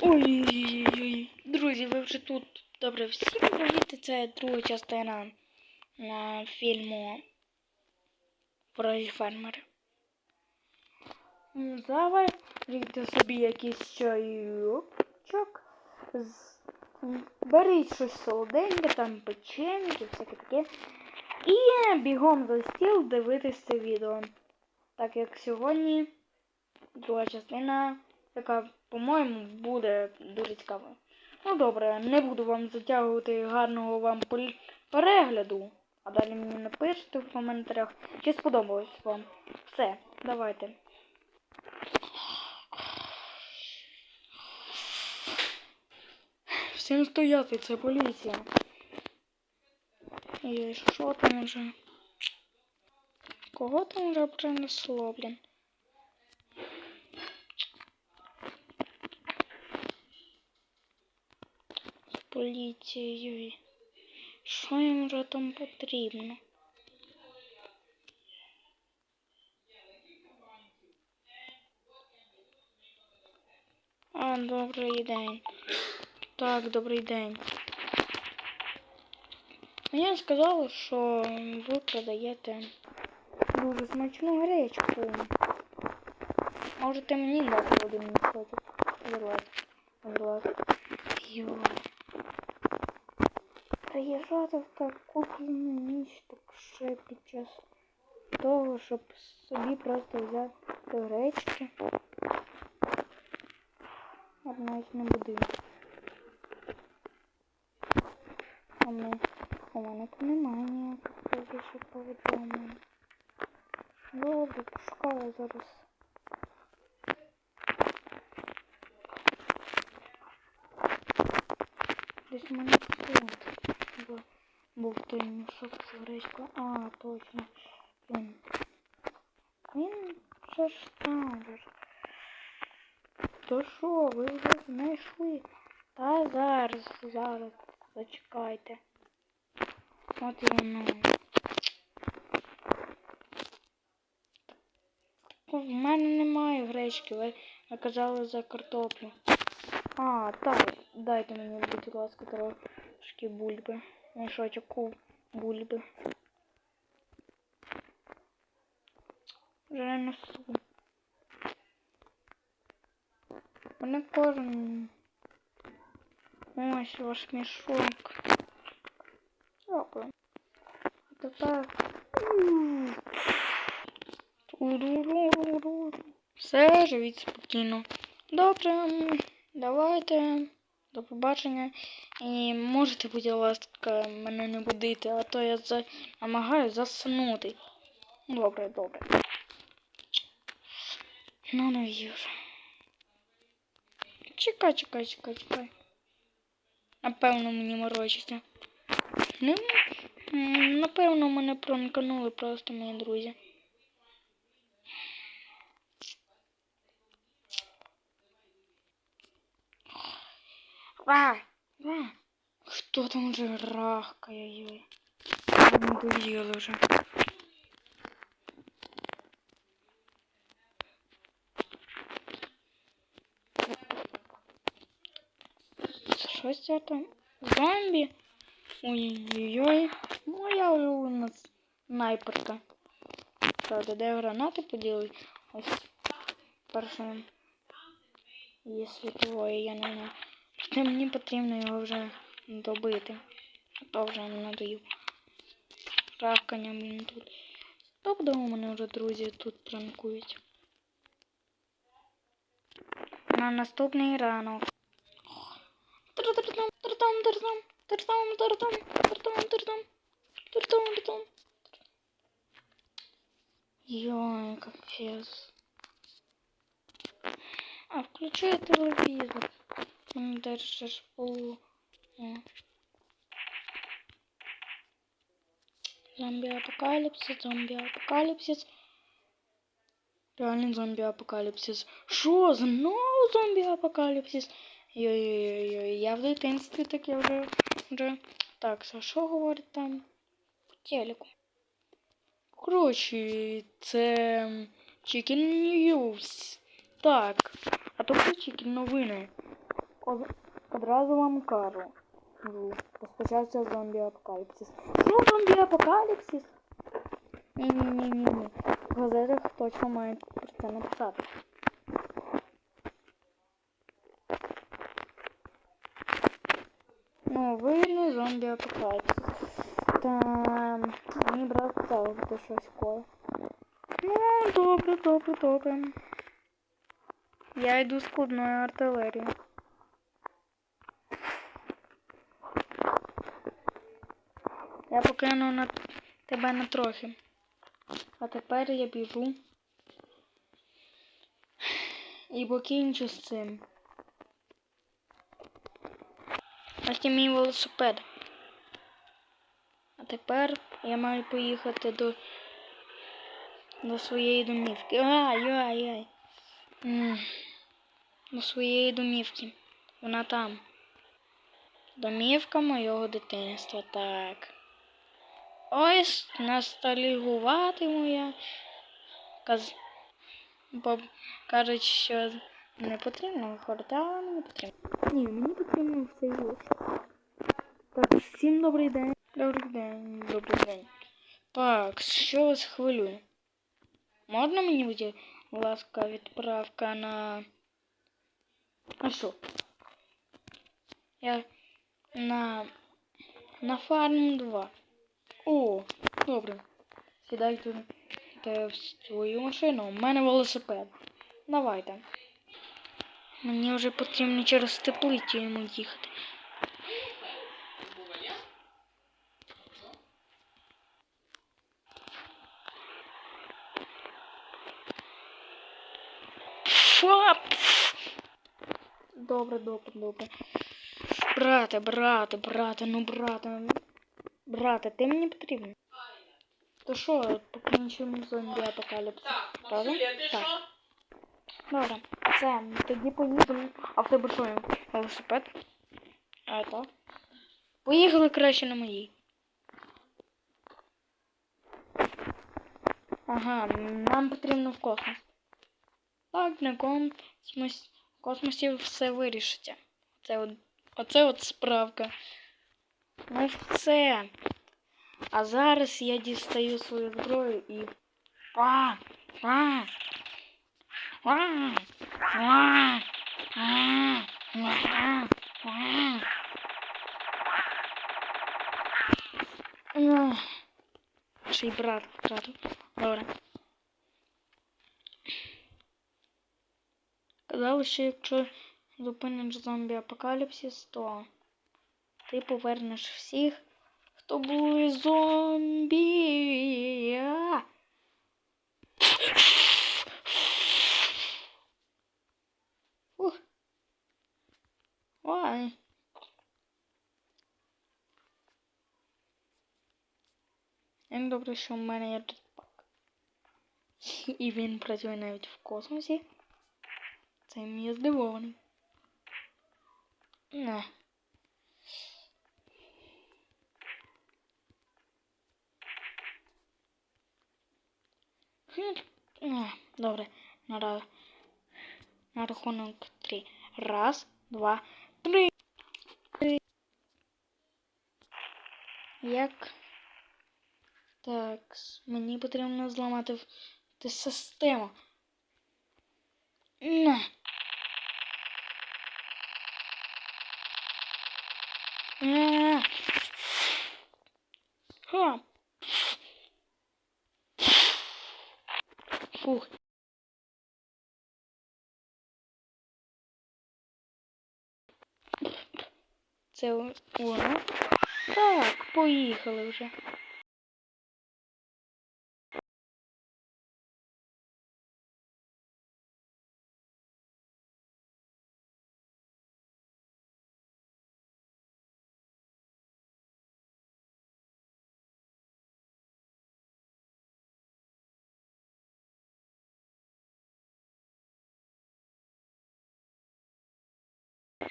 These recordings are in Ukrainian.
Ой-ой-ой. Друзі, ви вже тут. Добре, всім привіт. Це друга частина на фільму про фермери. М, Давай рійте собі якийсь чайочок. Беріть щось солоденьке, там печеньки, всяке таке. І бігом за стіл дивитись це відео. Так як сьогодні друга частина, яка, по-моєму, буде дуже цікавою. Ну добре, не буду вам затягувати гарного вам перегляду. А далі мені напишете в коментарях, чи сподобалось вам. Все, давайте. Всім стояти, це поліція. І що там уже? Кого там вже принесло, блін? З поліцією. Що їм вже там потрібно? А, добрий день. Так, добрий день. Мені сказали, що ви продаєте дуже смачну гречку. Можете мені дати один мішочок? Будь ласка. Йой. Приїжджати в таку пільну ніч, так ще під час того, щоб собі просто взяти гречки. Я б навіть не будив. А ми у мене тут немає ніяких більше повідомлень. Добре, пошукаю зараз. Десь мене тут бу- був той мішок з гречкою. А, точно. Він. Він же ж там же. То що, ви вже знайшли? Та зараз, зараз, зачекайте. От воно. В мене немає гречки, ви наказали за картоплю. А, так, дайте мені, будь ласка, трошки бульби. Мішочок ку- бульби. Вже не несу. Мене кожен. Ось ваш мішок. Дякую. А тепер. Все, живіть спокійно. Добре, давайте. До побачення. І можете, будь ласка, мене не будити, а то я намагаюся заснути. Добре, добре. Ну, ну, вже. Чекай, чекай, чекай, чекай. Напевно, мені морочиться. Ну, напевно, мене пронканули просто мої друзі. А, а, хто там вже рахкає? Йой. Надоело вже. Щось це там? Зомбі? Ой-ой-ой. Моя улюблена снайперка. Правда, де гранати поділи? Ось перше є я не знаю. Проте мені потрібно його вже добити. А то вже не надоїв. Равкання, блін, тут. Тобто у мене вже друзі тут пранкують. На наступний ранок. Тр-тр-там, тр-там, тр-там, тр-там, тр-там, тр-там, тр-там, тр-там, тр-там. Йой, капец. А включи телевизор. Полу. Зомби апокалипсис, зомби апокалипсис. Реальний зомбі апокаліпсис. Що? Знову зомбі апокаліпсис? Йой-йой-йой, я в дитинстві таке вже. вже. Так, за що говорить там? По телеку. Коротше, це Chicken News. Так. А то Chicken новини. Од- Одразу вам кажу. Ну, Розпочався зомбі апокаліпсис. Що зомбі апокаліпсис? Ні-ні-ні-ні. В газетах точно мають про це написати. Ну, видно зомбі апокаліпсис. Та мені брат сказав, що щось коє. Ну, добре, добре, добре. Я йду складною артилерією. Я покину на тебе на трохи. А тепер я біжу. І покінчу з цим. Ось і мій велосипед. А тепер я маю поїхати до, до своєї домівки. Ай-ай-ай. До своєї домівки. Вона там. Домівка мого дитинства, так. Ось ностальгуватиму я. Каз... Бо кажуть, що не потрібно виходити, але мені потрібно. Ні, мені потрібно в цей. Так, всім добрий день. Добрий день, добрий день. Так, що вас хвилює? Можна мені будь ласка, відправка на. А що? Я на. На фарм 2. О, добре. Сідайте те в свою машину. У мене велосипед. Давайте. Мені вже потрібно через теплицю йому їхати. Добре, добре, добре. Брате, брате, брате, ну брате. Брате, ти мені потрібен. То що, покінчимо зомбі апокаліпсис? Правда? Так. Добре. Все, тоді поїдемо. А в тебе що, велосипед? А так. Поїхали краще на моїй. Ага, нам потрібно в космос. Так, на космос, в космосі все вирішиться. Це от, оце от справка. Ми це. А зараз я дістаю свою зброю і... А! А! А! А! А! А! А! Ну, ще й брат втратив. Добре. Казали, що якщо зупинить зомбі апокаліпсис, то ти повернеш всіх, хто були зомбі. Ой. Як добре, що в мене є jetpack. І він працює навіть в космосі. Цим я здивований. Не. Добре. На, на рахунок три. Раз, два, три. Як? Так, мені потрібно зламати систему. Не. Не. Фух. Це воно. Так, поїхали вже.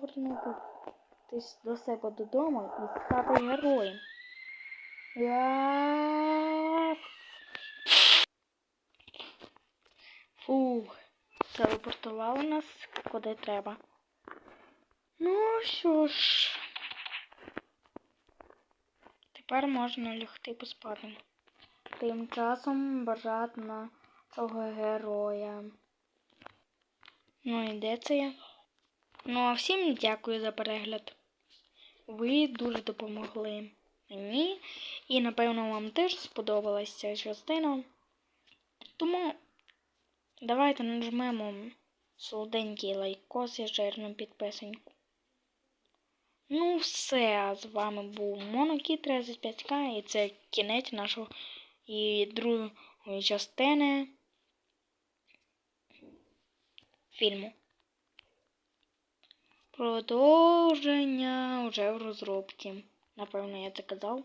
Ти повернутися до себе додому і стати героєм. Yes! Фу, телепортували нас куди треба. Ну що ж, тепер можна лягти поспати. Тим часом бажати на того героя. Ну і де це я? Ну а всім дякую за перегляд. Ви дуже допомогли мені. І напевно вам теж сподобалась ця частина. Тому давайте нажмемо солоденький лайкос і жирну підписаньку. Ну, все, з вами був Монокіт 35К, і це кінець нашого і другої частини фільму. Продовження вже в розробці. Напевно, я це казав.